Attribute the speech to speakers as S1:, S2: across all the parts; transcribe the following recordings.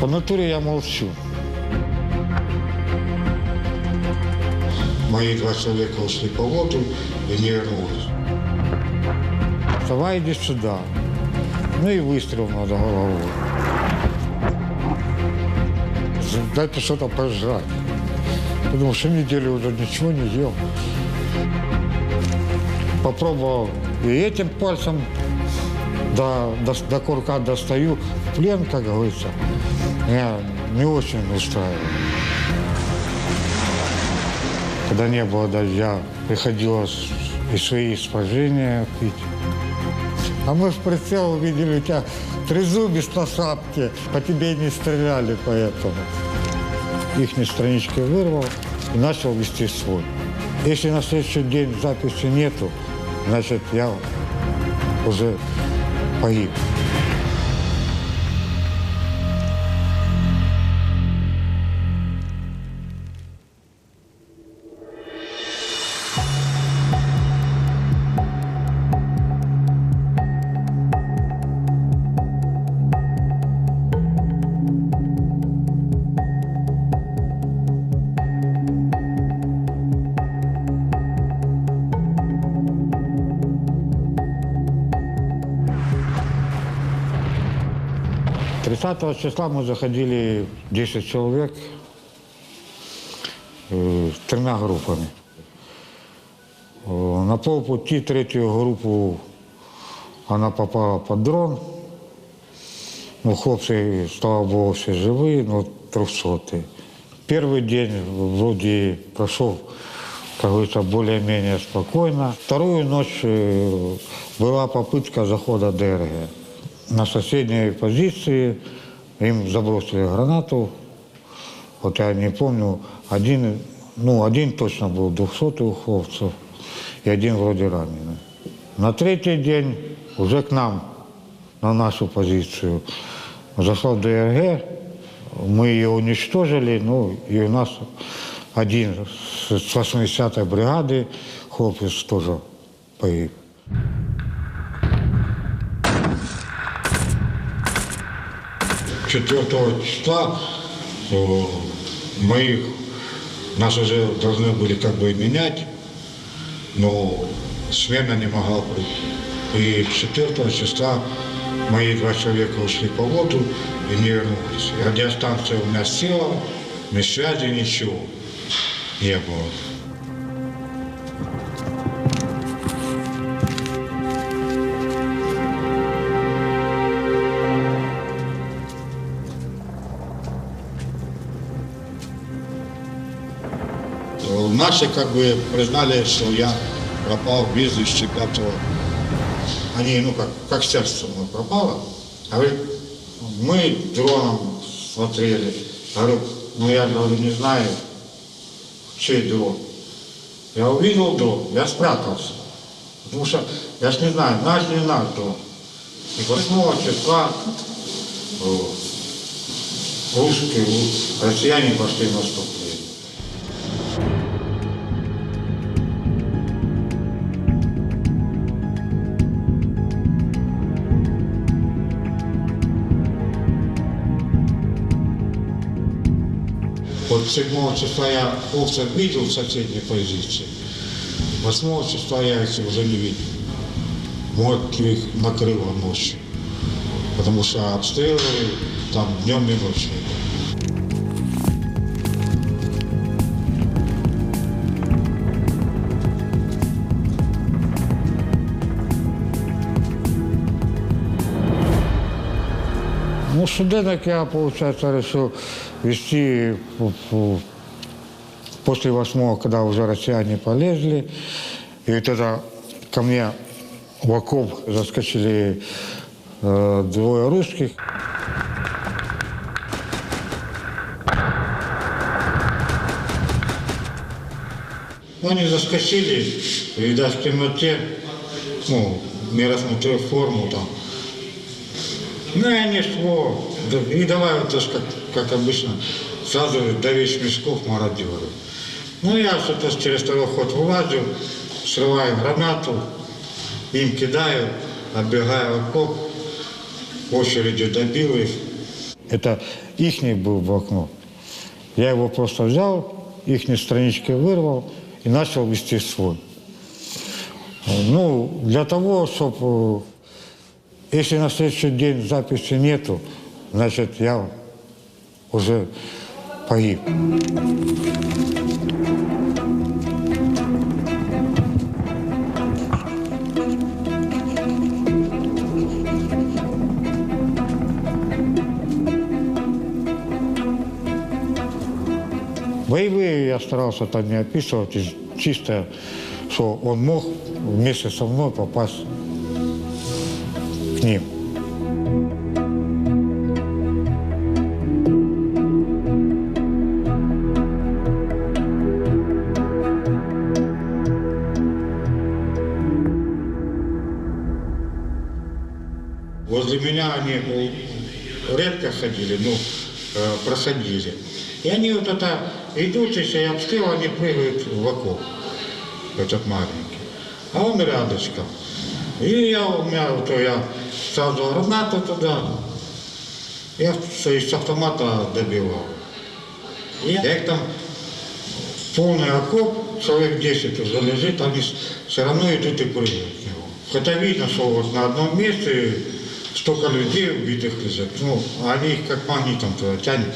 S1: По натуре я молчу.
S2: Мои два человека ушли по воду и не вернулись.
S1: Вставай, иди сюда. Ну и выстрел над головой. Дайте что-то пожрать. Потому что неделю уже ничего не ел. Попробовал и этим пальцем до, до, до курка достаю. Плен, как говорится, меня не очень устраивает. Когда не было дождя, приходилось и свои спасения пить. А мы в прицел увидели у тебя трезубец на шапке, по тебе не стреляли поэтому. Их странички вырвал и начал вести свой. Если на следующий день записи нету, значит я уже погиб. Тридцатого числа мы заходили 10 человек э, тремя группами. Э, На полпути третью группу она попала под дрон. Ну, хлопцы, слава богу, все живые, но трехсотые. Первый день вроде прошел, как говорится, более-менее спокойно. Вторую ночь э, была попытка захода ДРГ. На соседней позиции им забросили гранату. Вот я не помню, один, ну, один точно был 200 у хлопцев, и один вроде раненый. На третий день уже к нам, на нашу позицию, зашла ДРГ, мы ее уничтожили, ну, и у нас один с 80-й бригады, хлопец тоже погиб.
S2: 4 числа э, моих нас уже должны были как бы менять, но смена не могла быть. И 4 числа мои два человека ушли по воду и не вернулись. Радиостанция у меня села, ни связи, ничего не было. Наши как бы признали, что я пропал без вести 5 Они, ну как, как сердце мое пропало. Говорит, мы дроном смотрели. Говорю, ну я говорю, не знаю, чей дрон. Я увидел дрон, я спрятался. Потому что я ж не знаю, наш не наш дрон. И 8 числа э, русские, россияне пошли в наступление. 7 числа я овцев видел в соседней позиции. 8 числа я их уже не видел. Может, их накрыло ночью. Потому что обстрелы там днем и ночью.
S1: Ну, студенток я, получается, решил вести по- по- после восьмого, когда уже россияне полезли. И тогда ко мне в окоп заскочили э, двое русских.
S2: Они заскочили, и даже в темноте, ну, не рассмотрел форму там. Ну, и они шло, и давай вот тоже, как, как обычно, сразу до весь мешков мародеры. Ну, я что-то через второй ход вылазил, срываю гранату, им кидаю, отбегаю в окоп, очередью добил их.
S1: Это ихний был блокнот. Я его просто взял, их странички вырвал и начал вести свой. Ну, для того, чтобы, если на следующий день записи нету, значит, я уже погиб. Боевые я старался там не описывать, чисто, что он мог вместе со мной попасть к ним.
S2: Меня они э, редко ходили, ну, э, проходили. И они вот это идут, если обстрел, они прыгают в окоп, этот маленький. А он рядышком. И я, у меня, вот я сразу гранату туда, я с автомата добивал. И я их там полный окоп, человек 10 уже лежит, они все равно идут и прыгают. Хотя видно, что вот на одном месте столько людей убитых лежит. Ну, они их как магнитом туда тянет.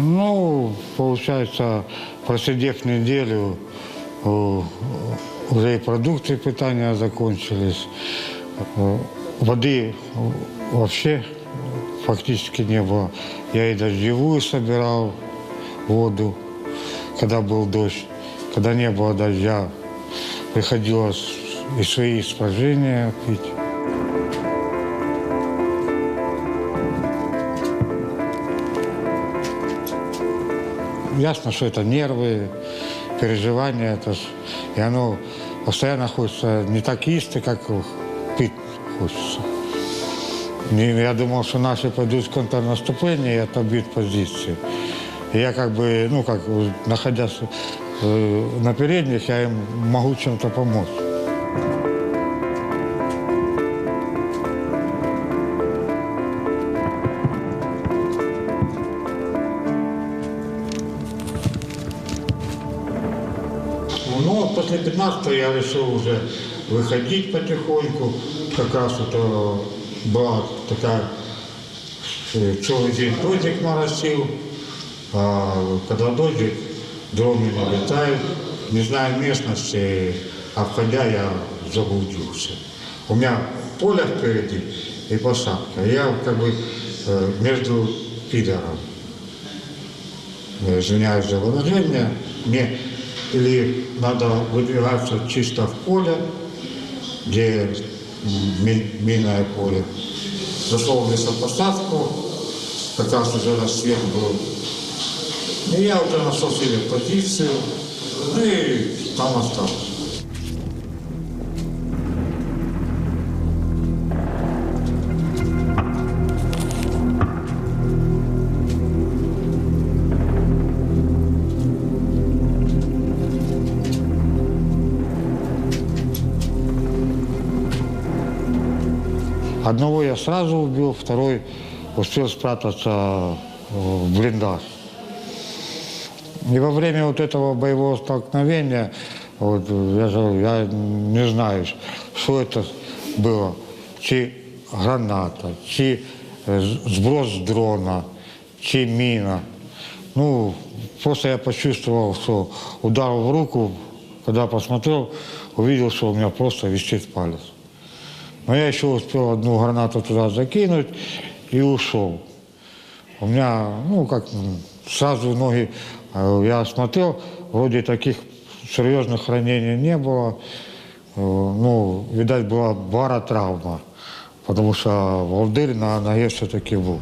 S1: Ну, получается, просидев неделю, э, уже и продукты питания закончились. Э, Воды вообще фактически не было. Я и дождевую собирал воду, когда был дождь. Когда не было дождя, приходилось и свои испражения пить. Ясно, что это нервы, переживания, это ж, и оно постоянно хочется не так есть, как пить хочется. Я думал, что наши пойдут в контрнаступление и отобьют позиции. Я как бы, ну как, находясь э, на передних, я им могу чем-то помочь.
S2: Ну, после 15 я решил уже выходить потихоньку. Как раз это была такая, э, целый день дождик моросил. А когда дождик, дроны налетают. Не знаю местности, обходя я заблудился. У меня поле впереди и посадка. Я как бы э, между пидором. Я извиняюсь за выражение, мне или надо выдвигаться чисто в поле, где минное поле. Зашел в лесопосадку, как раз уже рассвет был. И я уже нашел себе позицию, ну и там остался.
S1: Одного я сразу убил, второй успел спрятаться э, в блиндаж. И во время вот этого боевого столкновения, вот, я, же, я не знаю, что это было, чи граната, чи э, сброс дрона, чи мина. Ну, просто я почувствовал, что удар в руку, когда посмотрел, увидел, что у меня просто висит палец. Но я еще успел одну гранату туда закинуть и ушел. У меня, ну, как сразу ноги, э, я смотрел, вроде таких серьезных ранений не было. Э, Ну, видать, была баротравма, потому что волдырь на ноге все-таки был.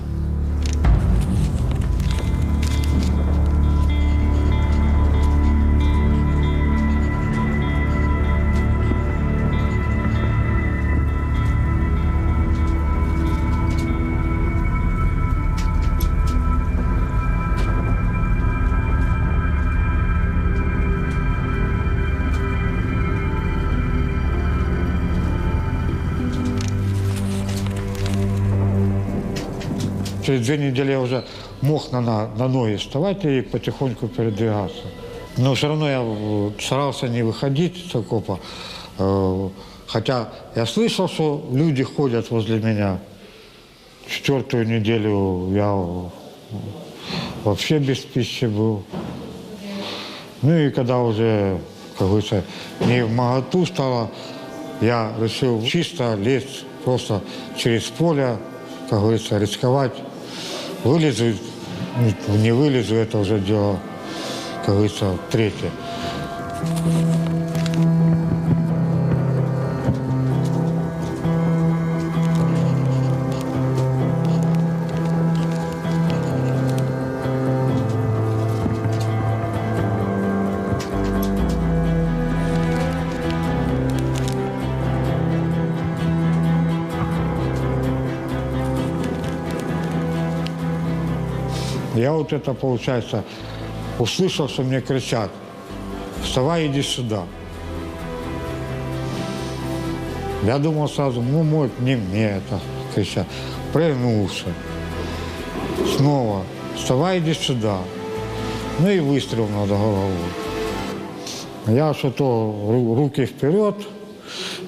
S1: Через две недели я уже мог на, на, ноги вставать и потихоньку передвигаться. Но все равно я э, старался не выходить с окопа. Э, Хотя я слышал, что люди ходят возле меня. Четвертую неделю я э, вообще без пищи был. Ну и когда уже, как говорится, не в моготу стало, я решил чисто лезть просто через поле, как говорится, рисковать. Вылезу, не вылезу, это уже дело, как говорится, третье. Я вот это, получается, услышал, что мне кричат, вставай, иди сюда. Я думал сразу, ну, может, не мне это кричат. Пригнулся. Снова, вставай, иди сюда. Ну и выстрел над головой. Я что-то ру- руки вперед,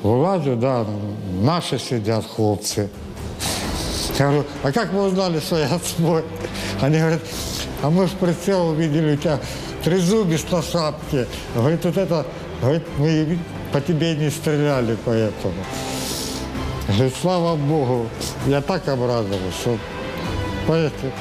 S1: вылазю, да, наши сидят хлопцы. Я говорю, а как вы узнали, что я свой? Они говорят, а мы в прицел увидели у тебя трезубец на шапке. Говорит, вот это, говорит, мы по тебе не стреляли поэтому. Говорит, слава Богу, я так обрадовался, что поэтому.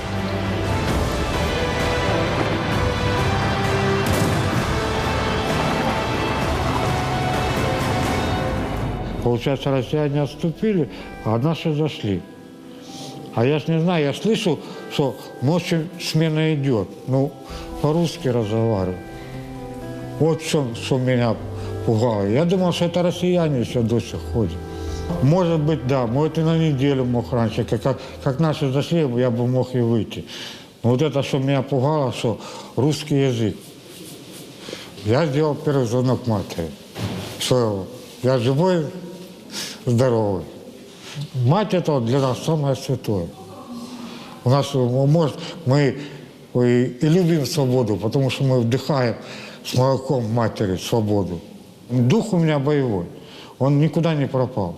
S1: Получается, россияне отступили, а наши зашли. А я ж не знаю, я слышу, что ночью смена идет. Ну, по-русски разговариваю. Вот что, что меня пугало. Я думал, что это россияне еще до сих ходят. Может быть, да, может и на неделю мог раньше. Как, как наши зашли, я бы мог и выйти. Но вот это, что меня пугало, что русский язык. Я сделал первый звонок матери. Что я живой, здоровый. Мать это для нас самое святое. У нас, может, мы и, любим свободу, потому что мы вдыхаем с молоком матери свободу. Дух у меня боевой, он никуда не пропал.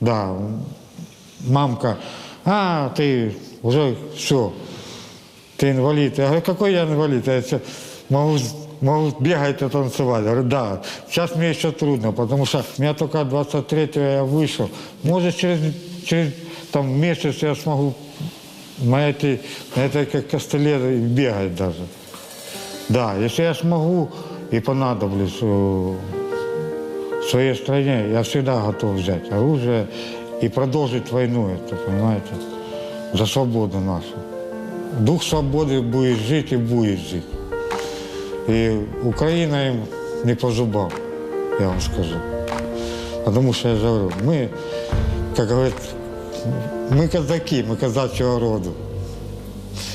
S1: Да, мамка, а, ты уже все, ты инвалид. Я говорю, какой я инвалид? Я могу, бегать и танцевать. Говорю, да, сейчас мне еще трудно, потому что меня только 23-го я вышел. Может, через, через там, месяц я смогу на этой, на этой как костыле бегать даже. Да, если я смогу и понадоблюсь э, в своей стране, я всегда готов взять оружие и продолжить войну, это, понимаете, за свободу нашу. Дух свободы будет жить и будет жить. И Украина им не по зубам, я вам скажу. Потому что я же говорю, мы, как говорят, мы казаки, мы казачого роду.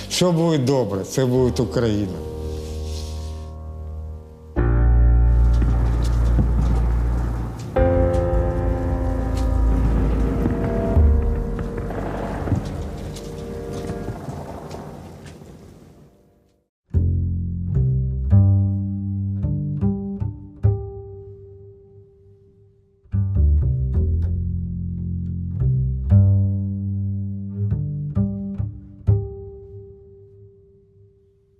S1: Все буде добре, це буде Україна.